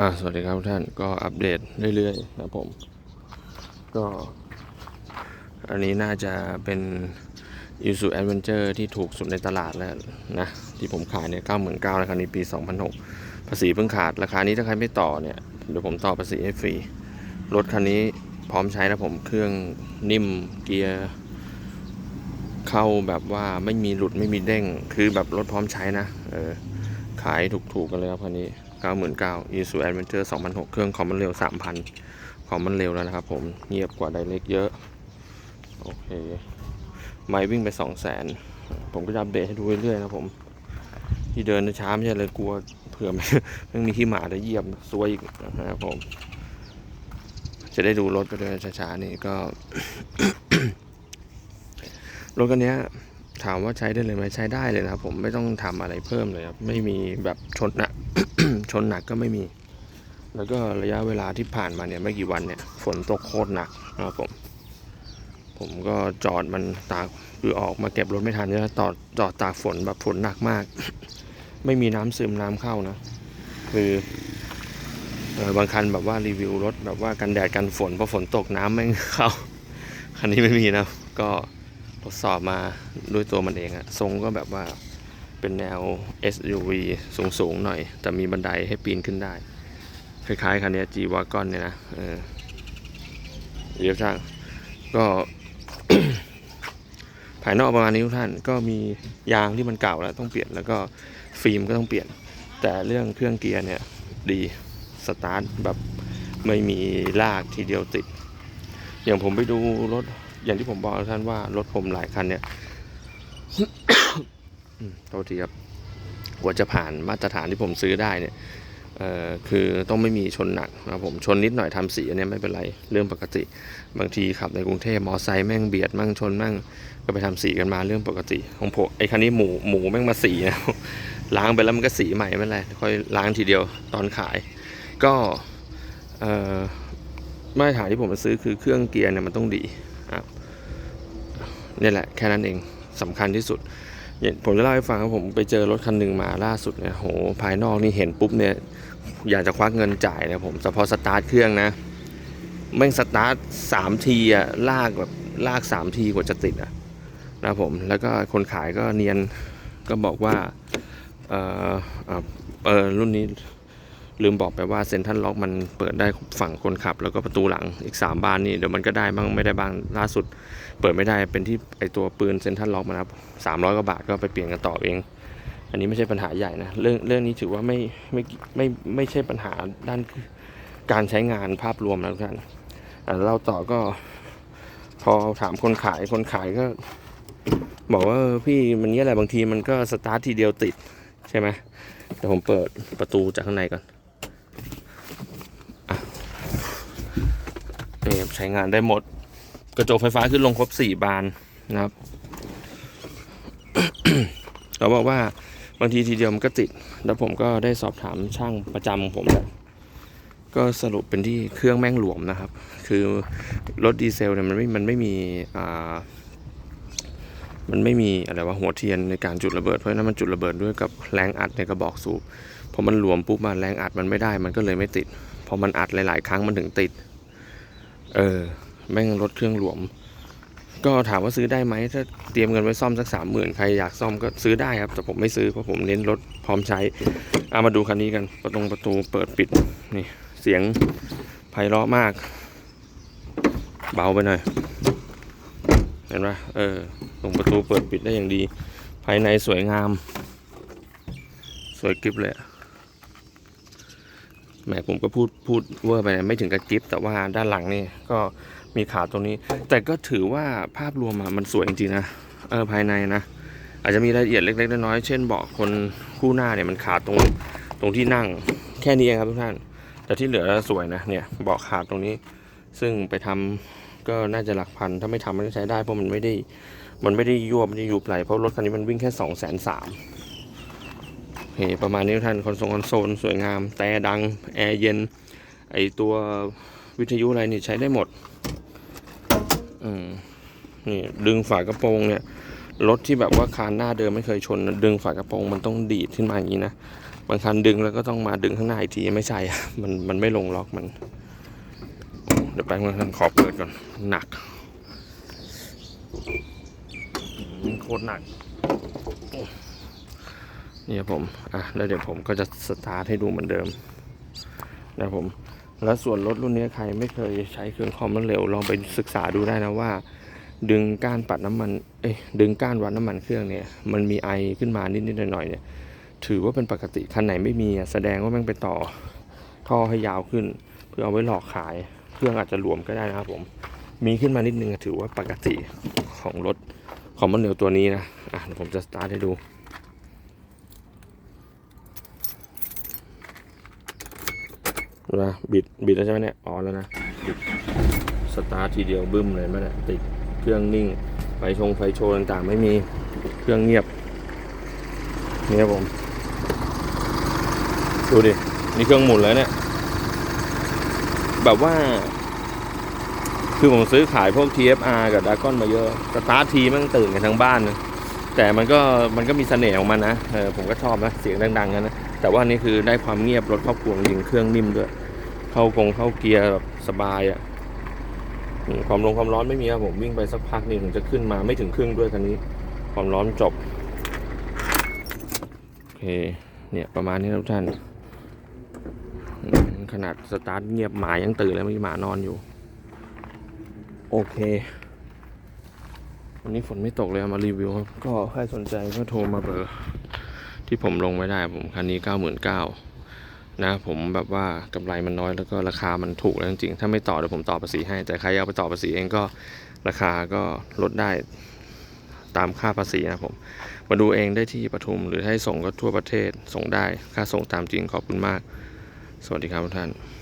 อ่าสวัสดีครับทุกท่านก็อัปเดตเรื่อยๆนะผม ก็ อันนี้น่าจะเป็น i s u Adventure ที่ถูกสุดในตลาดแล้วนะ ที่ผมขายเนี่ยเก้าหมื่นเก้าราคานี้ปี2006ภาษีเพิ่งขาด ราคานี้ถ้าใครไม่ต่อเนี่ย เดี๋ยวผมต่อภาษีให้ฟรี รถคันนี้พร้อมใช้นะผมเครื่องนิ่มเกียร์เข้าแบบว่าไม่มีหลุดไม่มีเด้ง คือแบบรถพร้อมใช้นะเออขายถูกๆกันเลยครับคันนี้ 99,000 i s u Adventure 2006 เครื่องคอมมันเร็ว 3,000 คอมมันเร็วแล้วนะครับผมเงียบกว่าไดเล็กเยอะ โอเคไม่วิ่งไป 200,000 ผมก็จะอัปเดตให้ดูเรื่อยๆนะผม ที่เดินช้าไม่ใช่เลยกลัวเผื่อม่ไม่มีที่หมาจะเหยียบซวยอีกนะครับผม จะได้ดูรถไปด้วยช้าๆนี่ก็ รถคันนี้ถามว่าใช้ได้เลยไหมใช้ได้เลยนะครับผมไม่ต้องทำอะไรเพิ่มเลยครับ ไม่มีแบบชนนัก ชนหนักก็ไม่มี แล้วก็ระยะเวลาที่ผ่านมาเนี่ยไม่กี่วันเนี่ยฝนตกโคตรหนักนะครับผม ผมก็จอดมันตากคือออกมาเก็บรถไม่ทันเนี่ยจอดจอดตากฝนแบบฝนหนักมาก ไม่มีน้ำซึมน้ำเข้านะ คืออบางคันแบบว่ารีวิวรถแบบว่ากันแดดกันฝนพอฝนตกน้ำแม่เข้า คันนี้ไม่มีนะ ก็ทดสอบมาด้วยตัวมันเองอะทรงก็แบบว่า เป็นแนว SUV สูงๆหน่อย แต่มีบันไดให้ปีนขึ้นได้ คล้ายๆคันนี้ G Wagon เนี่ยนะเออเดี๋ยวช่างก็ ภายนอกประมาณนี้ทุกท่านก็มียางที่มันเก่าแล้วต้องเปลี่ยนแล้วก็ฟิล์มก็ต้องเปลี่ยน แต่เรื่องเครื่องเกียร์เนี่ยดีสตาร์ทแบบไม่มีลากทีเดียวติด อย่างผมไปดูรถอย่างที่ผมบอกทุกท่านว่ารถผมหลายคันเนี่ย โทษทีครับกว่าจะผ่านมาตรฐานที่ผมซื้อได้เนี่ยคือต้องไม่มีชนหนักนะผมชนนิดหน่อยทำสีอันนี้ไม่เป็นไรเรื่องปกติ บางทีขับในกรุงเทพมอไซค์แม่งเบียดมั่งชนมั่งก็ไปทำสีกันมาเรื่องปกติของผมไอ้คันนี้หมูหมูแม่งมาสีนะล้างไปแล้วมันก็สีใหม่ไม่เป็นไรค่อยล้างทีเดียวตอนขาย ก็มาตรฐานที่ผมมาซื้อคือเครื่องเกียร์เนี่ยมันต้องดีนี่แหละแค่นั้นเองสำคัญที่สุด ผมจะเล่าให้ฟังครับผมไปเจอรถคันหนึ่งมาล่าสุดเนี่ยโหภายนอกนี่เห็นปุ๊บเนี่ยอยากจะควักเงินจ่ายนะผมแต่พอสตาร์ทเครื่องนะแม่งสตาร์ทสามทีอะลากแบบลากสามทีกว่าจะติดอะนะผมแล้วก็คนขายก็เนียนก็บอกว่าเออเออรุ่นนี้ ลืมบอกไปว่าเซ็นทรัลล็อกมันเปิดได้ฝั่งคนขับ แล้วก็ประตูหลังอีก 3 บานนี่เดี๋ยวมันก็ได้บ้างไม่ได้บ้างล่าสุด เปิดไม่ได้เป็นที่ไอตัวปืนเซ็นทรัลล็อกมานะครับสามร้อยกว่าบาทก็ไปเปลี่ยนกันต่อเอง อันนี้ไม่ใช่ปัญหาใหญ่นะเรื่องเรื่องนี้ถือว่าไม่ไม่ไม่ไม่ใช่ปัญหาด้านการใช้งานภาพรวมนะทุกท่านเราต่อก็พอถามคนขายคนขายก็ บอกว่าพี่มันนี้อะไรบางทีมันก็สตาร์ททีเดียวติดใช่ไหมเดี๋ยวผมเปิดประตูจากข้างในก่อนอะนี่ ใช้งานได้หมด กระจกไฟฟ้าขึ้นลงครบสี่บานนะครับเขาบอกว่าบางทีทีเดียวมันก็ติด แล้วผมก็ได้สอบถามช่างประจำของผม ก็สรุปเป็นที่เครื่องแม่งหลวมนะครับ คือรถดีเซลเนี่ยมันไม่มันไม่มีอ่ามันไม่มีอะไรว่าหัวเทียนในการจุดระเบิดเพราะฉะนั้นมันจุดระเบิดด้วยกับแรงอัดในกระบอกสูบพอมันหลวมปุ๊บมาแรงอัดมันไม่ได้ มันก็เลยไม่ติดพอมันอัดหลาย ๆ ครั้งมันถึงติด เออ แม่งรถเครื่องหลวม ก็ถามว่าซื้อได้ไหม ถ้าเตรียมเงินไว้ซ่อมสักสามหมื่นใครอยากซ่อมก็ซื้อได้ครับ แต่ผมไม่ซื้อเพราะผมเน้นรถพร้อมใช้ เอามาดูคันนี้กัน ประตูประตูเปิดปิด นี่ เสียงไพเราะมาก เบาไปหน่อย เห็นปะเออ ตรงประตูเปิดปิดได้อย่างดี ภายในสวยงาม สวยกริบเลยอะ แหมผมก็พูดพูดเวอร์ไปนะไม่ถึงกับกริบแต่ว่าด้านหลังนี่ก็มีขาตรงนี้ แต่ก็ถือว่าภาพรวมมันสวยจริงๆนะเออภายในนะอาจจะมีรายละเอียดเล็กๆน้อยๆเช่นเบาะคนคู่หน้าเนี่ยมันขาดตรงตรงที่นั่งแค่นี้เองครับทุกท่าน แต่ที่เหลือสวยนะเนี่ยเบาะขาดตรงนี้ ซึ่งไปทำก็น่าจะหลักพันถ้าไม่ทำมันก็ใช้ได้เพราะมันไม่ได้มันไม่ได้ยวบไม่ได้ยุบไหลเพราะรถคันนี้มันวิ่งแค่สองแสนสาม เคประมาณนี้ท่านคอนโซลคอนโซลสวยงาม แต่ดัง แอร์เย็น ไอตัววิทยุอะไรนี่ใช้ได้หมดอืมนี่ดึงฝากระโปรงเนี่ยรถที่แบบว่าคานหน้าเดิมไม่เคยชน ดึงฝากระโปรงมันต้องดีดขึ้นมาอย่างนี้นะบางคันดึงแล้วก็ต้องมาดึงข้างหน้าอีกทีไม่ใช่อะมันมันไม่ลงล็อกมัน เดี๋ยวแป๊บนึงท่านขอเปิดก่อนหนักโคตรหนัก นี่ครับผม อะ แล้วเดี๋ยวผมก็จะสตาร์ทให้ดูเหมือนเดิมนะครับผม แล้วส่วนรถรุ่นนี้ใครไม่เคยใช้เครื่องคอมมันเร็วลองไปศึกษาดูได้นะว่า ดึงก้านปัดน้ำมัน เอ้ย ดึงก้านวัดน้ำมันเครื่องเนี่ย มันมีไอขึ้นมานิดๆหน่อยๆเนี่ย ถือว่าเป็นปกติคันไหนไม่มีแสดงว่าแม่งไปต่อท่อให้ยาวขึ้น เพื่อเอาไว้หลอกขาย เครื่องอาจจะรวมก็ได้นะครับผม มีขึ้นมานิดนึงถือว่าปกติของรถของมันเร็วตัวนี้นะ อะผมจะสตาร์ทให้ดู นะบิดบิดแล้วใช่ไหมเนี่ยอ๋อแล้วนะบิดสตาร์ททีเดียวบึ้มเลยไมเนี่ยติดเครื่องนิ่งไฟชงไฟโชว์ต่างๆ ไม่มีเครื่องเงียบนี่ครับผม ดูดิ นี่เครื่องหมุนแล้วเนี่ย แบบว่า คือผมซื้อขายพวก TFR กับด a ก้อนมาเยอะสตาร์ททีมันตื่นกันทั้งบ้านนะแต่มันก็มันก็มีเสน่ห์ของมันนะเออผมก็ชอบนะ เสียงดังๆกันนะ แต่ว่านี่คือได้ความเงียบรถครอบครัวจริงเครื่องนิ่มด้วย เข้ากงเข้าเกียร์แบบสบายอะ่ะความลงความร้อนไม่มีครับผมวิ่งไปสักพักนี่ถึงจะขึ้นมาไม่ถึงครึ่งด้วยคันนี้ ความร้อนจบโอเคเนี่ยประมาณนี้นะทุกท่าน ขนาดสตาร์ทเงียบหมายังตื่นเลยเมื่อกี้หมานอนอยู่ โอเค วันนี้ฝนไม่ตกเลยมารีวิวครับ ก็ใครสนใจก็โทรมาเบอร์ ที่ผมลงไว้ได้ผมคันนี้เก้าหมื่นเก้านะผมแบบว่ากำไรมันน้อยแล้วก็ราคามันถูกแล้วจริงๆ ถ้าไม่ต่อเดี๋ยวผมต่อภาษีให้ แต่ใครเอาไปต่อภาษีเองก็ราคาก็ลดได้ตามค่าภาษีนะผมมาดูเองได้ที่ปทุมหรือให้ส่งก็ทั่วประเทศส่งได้ค่าส่งตามจริงขอบคุณมาก สวัสดีครับทุกท่าน